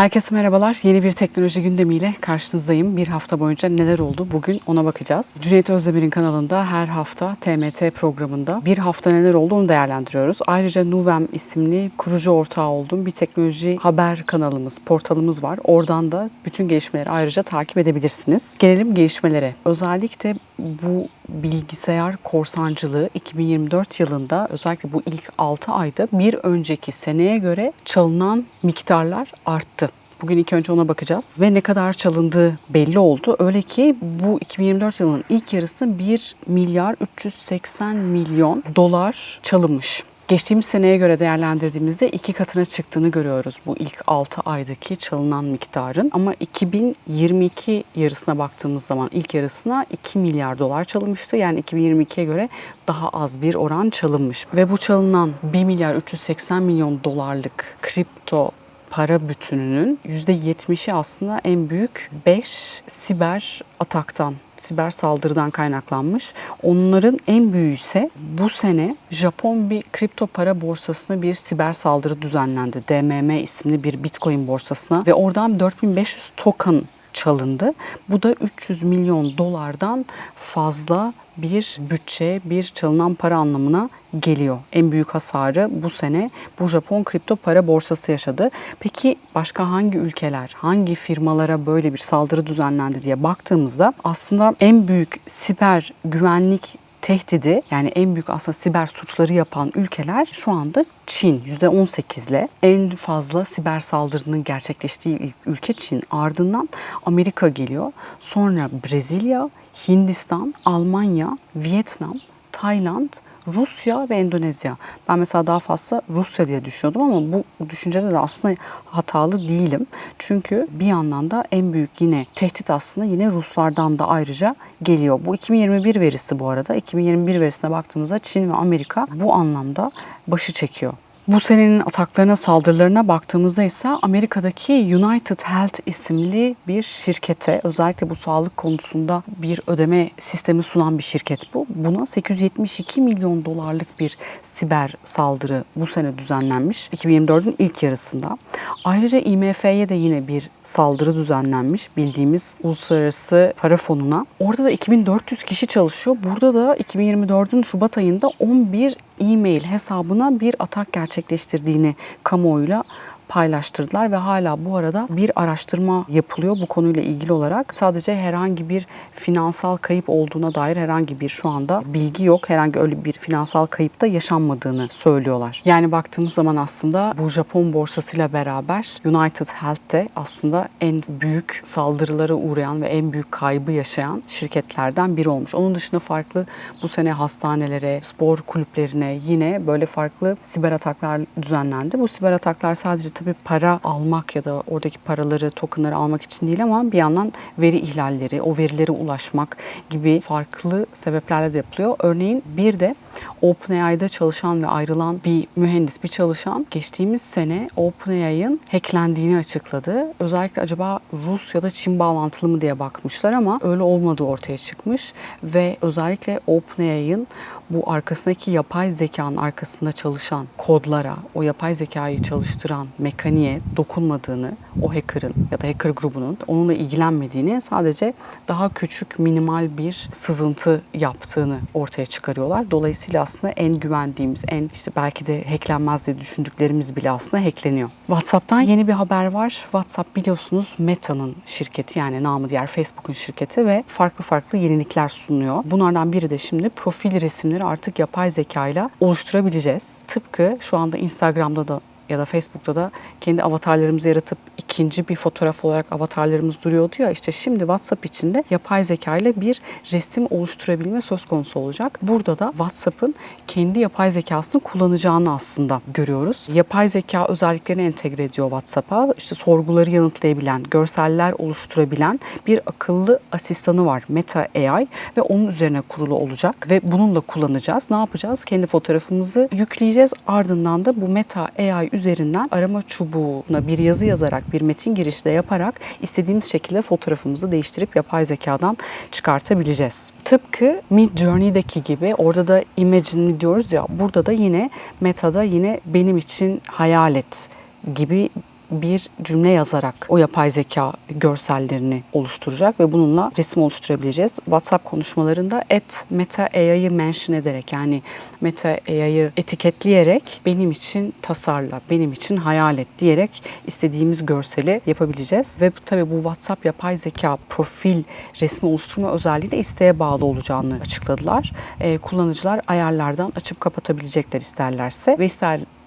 Herkese merhabalar. Yeni bir teknoloji gündemiyle karşınızdayım. Bir hafta boyunca neler oldu? Bugün ona bakacağız. Cüneyt Özdemir'in kanalında her hafta TMT programında bir hafta neler oldu onu değerlendiriyoruz. Ayrıca Nuvem isimli kurucu ortağı olduğum bir teknoloji haber kanalımız, portalımız var. Oradan da bütün gelişmeleri ayrıca takip edebilirsiniz. Gelelim gelişmelere. Özellikle bu bilgisayar korsancılığı 2024 yılında özellikle bu ilk 6 ayda bir önceki seneye göre çalınan miktarlar arttı. Bugün ilk önce ona bakacağız ve ne kadar çalındığı belli oldu. Öyle ki bu 2024 yılının ilk yarısında 1 milyar 380 milyon dolar çalınmış. Geçtiğimiz seneye göre değerlendirdiğimizde iki katına çıktığını görüyoruz bu ilk 6 aydaki çalınan miktarın. Ama 2022 yarısına baktığımız zaman ilk yarısına 2 milyar dolar çalınmıştı. Yani 2022'ye göre daha az bir oran çalınmış. Ve bu çalınan 1 milyar 380 milyon dolarlık kripto para bütününün %70'i aslında en büyük 5 siber ataktan siber saldırıdan kaynaklanmış. Onların en büyüğü ise bu sene Japon bir kripto para borsasına bir siber saldırı düzenlendi. DMM isimli bir Bitcoin borsasına ve oradan 4500 token çalındı. Bu da 300 milyon dolardan fazla bir bütçe, bir çalınan para anlamına geliyor. En büyük hasarı bu sene bu Japon kripto para borsası yaşadı. Peki başka hangi ülkeler, hangi firmalara böyle bir saldırı düzenlendi diye baktığımızda aslında en büyük siber güvenlik tehdidi yani en büyük aslında siber suçları yapan ülkeler şu anda Çin %18 ile en fazla siber saldırının gerçekleştiği ülke Çin. Ardından Amerika geliyor. Sonra Brezilya, Hindistan, Almanya, Vietnam, Tayland, Rusya ve Endonezya. Ben mesela daha fazla Rusya diye düşünüyordum ama bu düşüncede de aslında hatalı değilim. Çünkü bir yandan da en büyük yine tehdit aslında yine Ruslardan da ayrıca geliyor. Bu 2021 verisi bu arada. 2021 verisine baktığımızda Çin ve Amerika bu anlamda başı çekiyor. Bu senenin ataklarına, saldırılarına baktığımızda ise Amerika'daki United Health isimli bir şirkete, özellikle bu sağlık konusunda bir ödeme sistemi sunan bir şirket bu. Buna 872 milyon dolarlık bir siber saldırı bu sene düzenlenmiş 2024'ün ilk yarısında. Ayrıca IMF'ye de yine bir saldırı düzenlenmiş bildiğimiz uluslararası para fonuna. Orada da 2400 kişi çalışıyor. Burada da 2024'ün Şubat ayında 11 e-mail hesabına bir atak gerçekleştirdiğini kamuoyuyla paylaştırdılar ve hala bu arada bir araştırma yapılıyor bu konuyla ilgili olarak. Sadece herhangi bir finansal kayıp olduğuna dair herhangi bir şu anda bilgi yok. Herhangi öyle bir finansal kayıp da yaşanmadığını söylüyorlar. Yani baktığımız zaman aslında bu Japon borsasıyla beraber United Health de aslında en büyük saldırılara uğrayan ve en büyük kaybı yaşayan şirketlerden biri olmuş. Onun dışında farklı bu sene hastanelere, spor kulüplerine yine böyle farklı siber ataklar düzenlendi. Bu siber ataklar sadece tabii para almak ya da oradaki paraları, tokenları almak için değil ama bir yandan veri ihlalleri, o verilere ulaşmak gibi farklı sebeplerle de yapılıyor. Örneğin bir de OpenAI'da çalışan ve ayrılan bir mühendis, bir çalışan geçtiğimiz sene OpenAI'ın hacklendiğini açıkladı. Özellikle acaba Rus ya da Çin bağlantılı mı diye bakmışlar ama öyle olmadığı ortaya çıkmış ve özellikle OpenAI'ın bu arkasındaki yapay zekanın arkasında çalışan kodlara, o yapay zekayı çalıştıran mekaniğe dokunmadığını, o hacker'ın ya da hacker grubunun onunla ilgilenmediğini, sadece daha küçük minimal bir sızıntı yaptığını ortaya çıkarıyorlar. Dolayısıyla aslında en güvendiğimiz, en işte belki de hacklenmez diye düşündüklerimiz bile aslında hackleniyor. WhatsApp'tan yeni bir haber var. WhatsApp biliyorsunuz Meta'nın şirketi yani namı diğer Facebook'un şirketi ve farklı farklı yenilikler sunuyor. Bunlardan biri de şimdi profil resimleri artık yapay zeka ile oluşturabileceğiz. Tıpkı şu anda Instagram'da da ya da Facebook'ta da kendi avatarlarımızı yaratıp ikinci bir fotoğraf olarak avatarlarımız duruyordu ya işte şimdi WhatsApp içinde yapay zeka ile bir resim oluşturabilme söz konusu olacak. Burada da WhatsApp'ın kendi yapay zekasını kullanacağını aslında görüyoruz. Yapay zeka özelliklerini entegre ediyor WhatsApp'a. İşte sorguları yanıtlayabilen, görseller oluşturabilen bir akıllı asistanı var Meta AI ve onun üzerine kurulu olacak ve bununla kullanacağız. Ne yapacağız? Kendi fotoğrafımızı yükleyeceğiz. Ardından da bu Meta AI üzerinden arama çubuğuna bir yazı yazarak bir metin girişi de yaparak istediğimiz şekilde fotoğrafımızı değiştirip yapay zekadan çıkartabileceğiz. Tıpkı Mid Journey'deki gibi orada da Imagine Me diyoruz ya burada da yine Meta'da yine benim için hayal et gibi bir cümle yazarak o yapay zeka görsellerini oluşturacak ve bununla resim oluşturabileceğiz. WhatsApp konuşmalarında et Meta AI'yı mention ederek yani Meta AI'yı etiketleyerek benim için tasarla, benim için hayal et diyerek istediğimiz görseli yapabileceğiz. Ve tabii bu WhatsApp yapay zeka profil resmi oluşturma özelliği de isteğe bağlı olacağını açıkladılar. Ee, kullanıcılar ayarlardan açıp kapatabilecekler isterlerse ve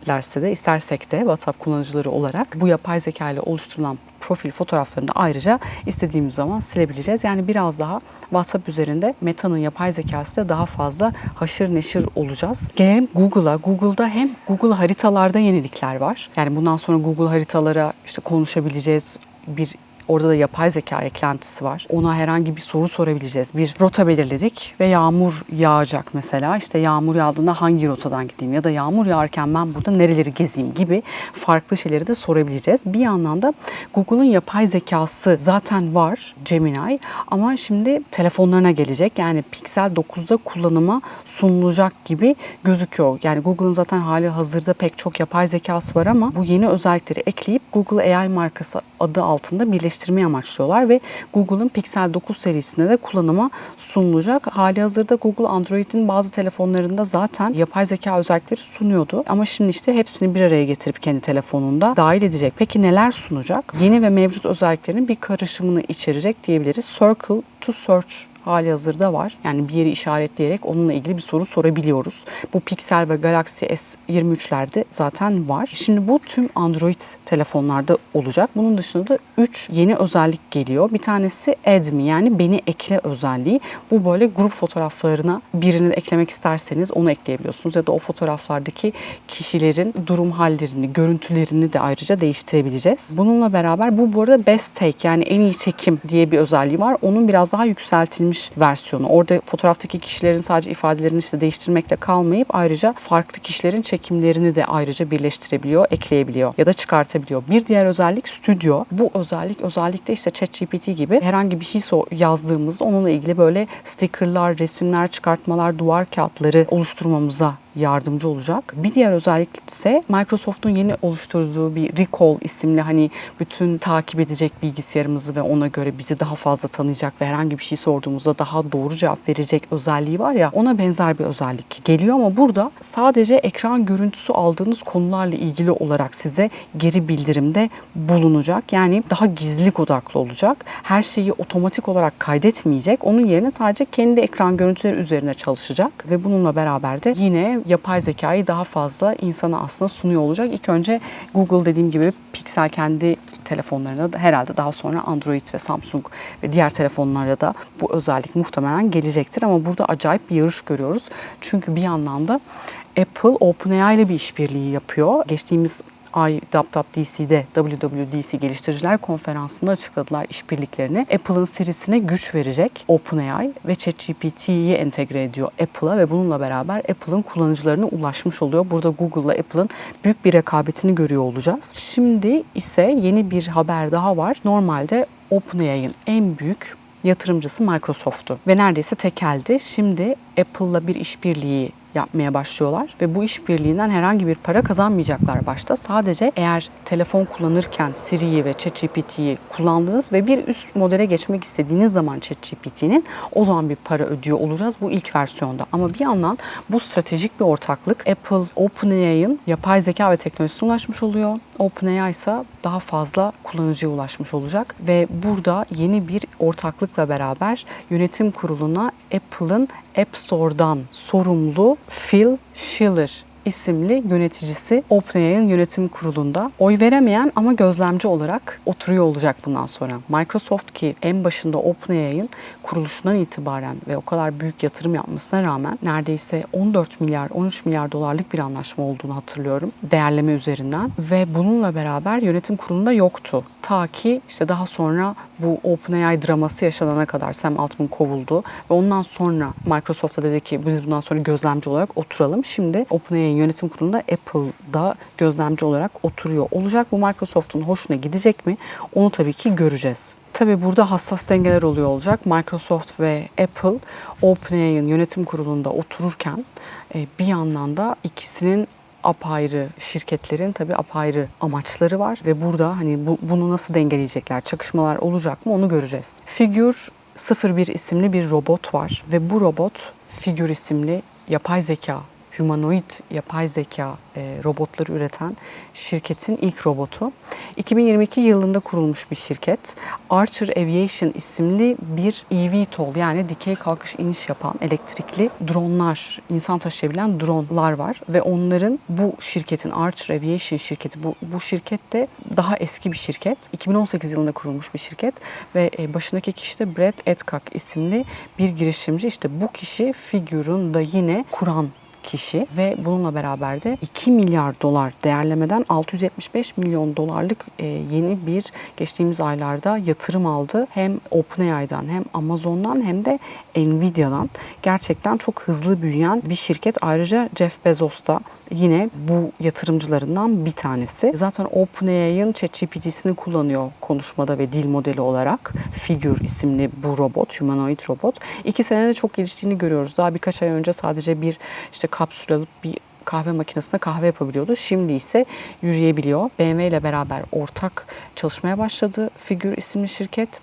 isterlerse de istersek de WhatsApp kullanıcıları olarak bu yapay zeka ile oluşturulan profil fotoğraflarını da ayrıca istediğimiz zaman silebileceğiz. Yani biraz daha WhatsApp üzerinde Meta'nın yapay zekası da daha fazla haşır neşir olacağız. Gelelim Google'a. Google'da hem Google haritalarda yenilikler var. Yani bundan sonra Google haritalara işte konuşabileceğiz bir Orada da yapay zeka eklentisi var. Ona herhangi bir soru sorabileceğiz. Bir rota belirledik ve yağmur yağacak mesela. İşte yağmur yağdığında hangi rotadan gideyim ya da yağmur yağarken ben burada nereleri gezeyim gibi farklı şeyleri de sorabileceğiz. Bir yandan da Google'un yapay zekası zaten var Gemini ama şimdi telefonlarına gelecek. Yani Pixel 9'da kullanıma sunulacak gibi gözüküyor. Yani Google'ın zaten hali hazırda pek çok yapay zekası var ama bu yeni özellikleri ekleyip Google AI markası adı altında birleştirmeyi amaçlıyorlar ve Google'ın Pixel 9 serisinde de kullanıma sunulacak. Hali hazırda Google Android'in bazı telefonlarında zaten yapay zeka özellikleri sunuyordu. Ama şimdi işte hepsini bir araya getirip kendi telefonunda dahil edecek. Peki neler sunacak? Yeni ve mevcut özelliklerin bir karışımını içerecek diyebiliriz. Circle to Search hali hazırda var. Yani bir yeri işaretleyerek onunla ilgili bir soru sorabiliyoruz. Bu Pixel ve Galaxy S23'lerde zaten var. Şimdi bu tüm Android telefonlarda olacak. Bunun dışında da 3 yeni özellik geliyor. Bir tanesi Add Me yani beni ekle özelliği. Bu böyle grup fotoğraflarına birini eklemek isterseniz onu ekleyebiliyorsunuz. Ya da o fotoğraflardaki kişilerin durum hallerini, görüntülerini de ayrıca değiştirebileceğiz. Bununla beraber bu bu arada Best Take yani en iyi çekim diye bir özelliği var. Onun biraz daha yükseltilmiş versiyonu. Orada fotoğraftaki kişilerin sadece ifadelerini işte değiştirmekle kalmayıp ayrıca farklı kişilerin çekimlerini de ayrıca birleştirebiliyor, ekleyebiliyor ya da çıkartabiliyor. Bir diğer özellik Studio. Bu özellik özellikle işte ChatGPT gibi herhangi bir şey yazdığımızda onunla ilgili böyle stickerlar, resimler, çıkartmalar, duvar kağıtları oluşturmamıza yardımcı olacak. Bir diğer özellik ise Microsoft'un yeni oluşturduğu bir Recall isimli hani bütün takip edecek bilgisayarımızı ve ona göre bizi daha fazla tanıyacak ve herhangi bir şey sorduğumuzda daha doğru cevap verecek özelliği var ya ona benzer bir özellik geliyor ama burada sadece ekran görüntüsü aldığınız konularla ilgili olarak size geri bildirimde bulunacak. Yani daha gizlilik odaklı olacak. Her şeyi otomatik olarak kaydetmeyecek. Onun yerine sadece kendi ekran görüntüleri üzerine çalışacak ve bununla beraber de yine yapay zekayı daha fazla insana aslında sunuyor olacak. İlk önce Google dediğim gibi Pixel kendi telefonlarına da herhalde daha sonra Android ve Samsung ve diğer telefonlara da bu özellik muhtemelen gelecektir. Ama burada acayip bir yarış görüyoruz. Çünkü bir yandan da Apple OpenAI ile bir işbirliği yapıyor. Geçtiğimiz ay WWDC'de WWDC Geliştiriciler Konferansı'nda açıkladılar işbirliklerini. Apple'ın Siri'sine güç verecek OpenAI ve ChatGPT'yi entegre ediyor Apple'a ve bununla beraber Apple'ın kullanıcılarına ulaşmış oluyor. Burada Google'la Apple'ın büyük bir rekabetini görüyor olacağız. Şimdi ise yeni bir haber daha var. Normalde OpenAI'ın en büyük yatırımcısı Microsoft'tu ve neredeyse tekeldi. Şimdi Apple'la bir işbirliği yapmaya başlıyorlar ve bu işbirliğinden herhangi bir para kazanmayacaklar başta. Sadece eğer telefon kullanırken Siri'yi ve ChatGPT'yi kullandınız ve bir üst modele geçmek istediğiniz zaman ChatGPT'nin o zaman bir para ödüyor olacağız bu ilk versiyonda. Ama bir yandan bu stratejik bir ortaklık. Apple OpenAI'ın yapay zeka ve teknolojisine ulaşmış oluyor. OpenAI ise daha fazla kullanıcıya ulaşmış olacak ve burada yeni bir ortaklıkla beraber yönetim kuruluna Apple'ın App Store'dan sorumlu Phil Schiller isimli yöneticisi OpenAI'ın yönetim kurulunda oy veremeyen ama gözlemci olarak oturuyor olacak bundan sonra. Microsoft ki en başında OpenAI'ın kuruluşundan itibaren ve o kadar büyük yatırım yapmasına rağmen neredeyse 14 milyar 13 milyar dolarlık bir anlaşma olduğunu hatırlıyorum değerleme üzerinden ve bununla beraber yönetim kurulunda yoktu. Ta ki işte daha sonra bu OpenAI draması yaşanana kadar Sam Altman kovuldu ve ondan sonra Microsoft'a dedi ki biz bundan sonra gözlemci olarak oturalım. Şimdi OpenAI'nin yönetim kurulunda Apple'da gözlemci olarak oturuyor olacak. Bu Microsoft'un hoşuna gidecek mi? Onu tabii ki göreceğiz. Tabii burada hassas dengeler oluyor olacak. Microsoft ve Apple OpenAI'nin yönetim kurulunda otururken e, bir yandan da ikisinin apayrı şirketlerin tabii apayrı amaçları var ve burada hani bu, bunu nasıl dengeleyecekler, çakışmalar olacak mı onu göreceğiz. Figür 01 isimli bir robot var ve bu robot Figür isimli yapay zeka humanoid yapay zeka e, robotları üreten şirketin ilk robotu. 2022 yılında kurulmuş bir şirket. Archer Aviation isimli bir eVTOL yani dikey kalkış iniş yapan elektrikli dronlar, insan taşıyabilen dronlar var ve onların bu şirketin Archer Aviation şirketi bu, bu şirket de daha eski bir şirket. 2018 yılında kurulmuş bir şirket ve e, başındaki kişi de Brett Edcock isimli bir girişimci. İşte bu kişi figürün da yine kuran kişi ve bununla beraber de 2 milyar dolar değerlemeden 675 milyon dolarlık e, yeni bir geçtiğimiz aylarda yatırım aldı. Hem OpenAI'dan hem Amazon'dan hem de Nvidia'dan gerçekten çok hızlı büyüyen bir şirket. Ayrıca Jeff Bezos da yine bu yatırımcılarından bir tanesi. Zaten OpenAI'ın ChatGPT'sini kullanıyor konuşmada ve dil modeli olarak. Figure isimli bu robot, humanoid robot. İki senede çok geliştiğini görüyoruz. Daha birkaç ay önce sadece bir işte kapsül alıp bir kahve makinesinde kahve yapabiliyordu. Şimdi ise yürüyebiliyor. BMW ile beraber ortak çalışmaya başladı Figür isimli şirket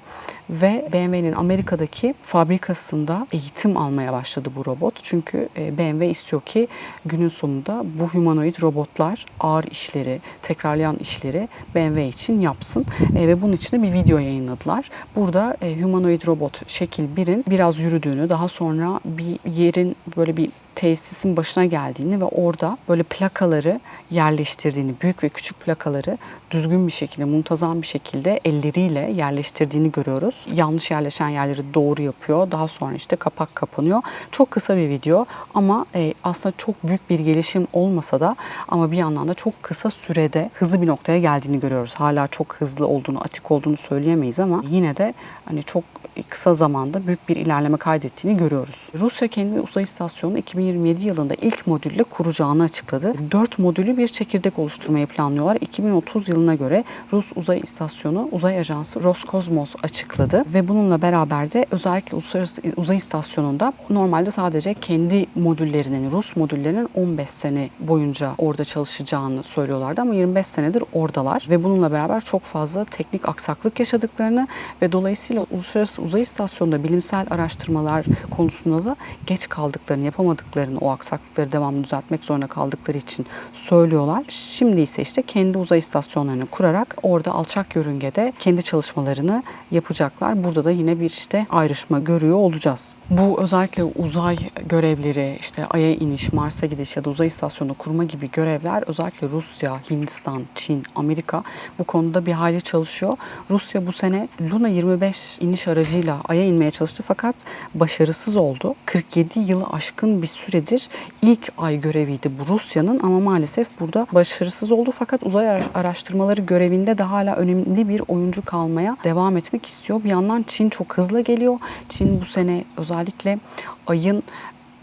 ve BMW'nin Amerika'daki fabrikasında eğitim almaya başladı bu robot. Çünkü e, BMW istiyor ki günün sonunda bu humanoid robotlar ağır işleri, tekrarlayan işleri BMW için yapsın. E, ve bunun için de bir video yayınladılar. Burada e, humanoid robot şekil 1'in biraz yürüdüğünü, daha sonra bir yerin böyle bir tesisin başına geldiğini ve orada böyle plakaları yerleştirdiğini, büyük ve küçük plakaları düzgün bir şekilde, muntazam bir şekilde elleriyle yerleştirdiğini görüyoruz. Yanlış yerleşen yerleri doğru yapıyor. Daha sonra işte kapak kapanıyor. Çok kısa bir video ama e, aslında çok büyük bir gelişim olmasa da ama bir yandan da çok kısa sürede hızlı bir noktaya geldiğini görüyoruz. Hala çok hızlı olduğunu, atik olduğunu söyleyemeyiz ama yine de hani çok kısa zamanda büyük bir ilerleme kaydettiğini görüyoruz. Rusya kendi uzay istasyonunu 2027 yılında ilk modülle kuracağını açıkladı. 4 modülü bir çekirdek oluşturmayı planlıyorlar. 2030 yılına göre Rus uzay istasyonu uzay ajansı Roskosmos açıkladı ve bununla beraber de özellikle uluslararası uzay istasyonunda normalde sadece kendi modüllerinin Rus modüllerinin 15 sene boyunca orada çalışacağını söylüyorlardı ama 25 senedir oradalar ve bununla beraber çok fazla teknik aksaklık yaşadıklarını ve dolayısıyla uluslararası uzay istasyonunda bilimsel araştırmalar konusunda da geç kaldıklarını, yapamadıklarını, o aksaklıkları devamlı düzeltmek zorunda kaldıkları için söylüyorlar. Şimdi ise işte kendi uzay istasyonlarını kurarak orada alçak yörüngede kendi çalışmalarını yapacaklar. Burada da yine bir işte ayrışma görüyor olacağız. Bu özellikle uzay görevleri, işte Ay'a iniş, Mars'a gidiş ya da uzay istasyonu kurma gibi görevler özellikle Rusya, Hindistan, Çin, Amerika bu konuda bir hayli çalışıyor. Rusya bu sene Luna 25 iniş aracıyla Ay'a inmeye çalıştı fakat başarısız oldu. 47 yılı aşkın bir süredir ilk ay göreviydi bu Rusya'nın ama maalesef burada başarısız oldu fakat uzay araştırmaları görevinde de hala önemli bir oyuncu kalmaya devam etmek istiyor. Bir yandan Çin çok hızlı geliyor. Çin bu sene özellikle ayın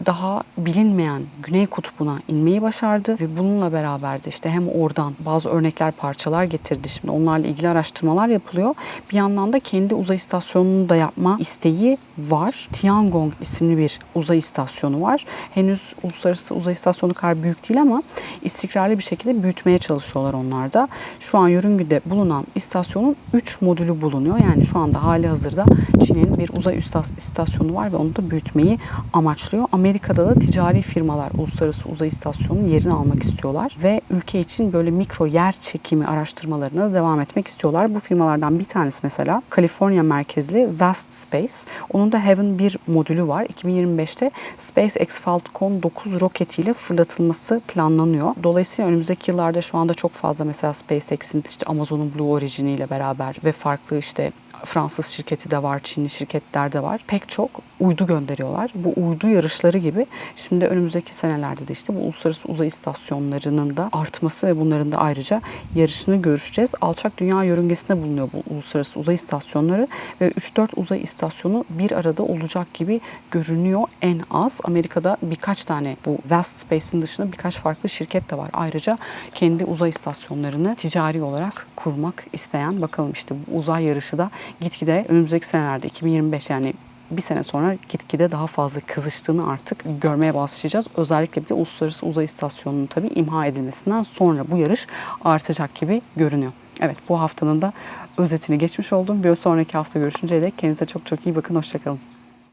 daha bilinmeyen Güney Kutbu'na inmeyi başardı ve bununla beraber de işte hem oradan bazı örnekler, parçalar getirdi. Şimdi onlarla ilgili araştırmalar yapılıyor. Bir yandan da kendi uzay istasyonunu da yapma isteği var. Tiangong isimli bir uzay istasyonu var. Henüz uluslararası uzay istasyonu kadar büyük değil ama istikrarlı bir şekilde büyütmeye çalışıyorlar onlar da. Şu an yörüngede bulunan istasyonun 3 modülü bulunuyor. Yani şu anda hali hazırda Çin'in bir uzay istasyonu var ve onu da büyütmeyi amaçlıyor. Amerika'da da ticari firmalar uluslararası uzay istasyonunun yerini almak istiyorlar ve ülke için böyle mikro yer çekimi araştırmalarına da devam etmek istiyorlar. Bu firmalardan bir tanesi mesela Kaliforniya merkezli Vast Space. Onun da Heaven 1 modülü var. 2025'te SpaceX Falcon 9 roketiyle fırlatılması planlanıyor. Dolayısıyla önümüzdeki yıllarda şu anda çok fazla mesela SpaceX'in işte Amazon'un Blue Origin ile beraber ve farklı işte Fransız şirketi de var, Çinli şirketler de var. Pek çok uydu gönderiyorlar. Bu uydu yarışları gibi şimdi önümüzdeki senelerde de işte bu uluslararası uzay istasyonlarının da artması ve bunların da ayrıca yarışını görüşeceğiz. Alçak dünya yörüngesinde bulunuyor bu uluslararası uzay istasyonları ve 3-4 uzay istasyonu bir arada olacak gibi görünüyor en az. Amerika'da birkaç tane bu Vast Space'in dışında birkaç farklı şirket de var. Ayrıca kendi uzay istasyonlarını ticari olarak kurmak isteyen bakalım işte bu uzay yarışı da gitgide önümüzdeki senelerde 2025 yani bir sene sonra gitgide daha fazla kızıştığını artık görmeye başlayacağız. Özellikle bir de Uluslararası Uzay İstasyonu'nun tabii imha edilmesinden sonra bu yarış artacak gibi görünüyor. Evet bu haftanın da özetini geçmiş oldum. Bir sonraki hafta görüşünceye dek kendinize çok çok iyi bakın. Hoşçakalın.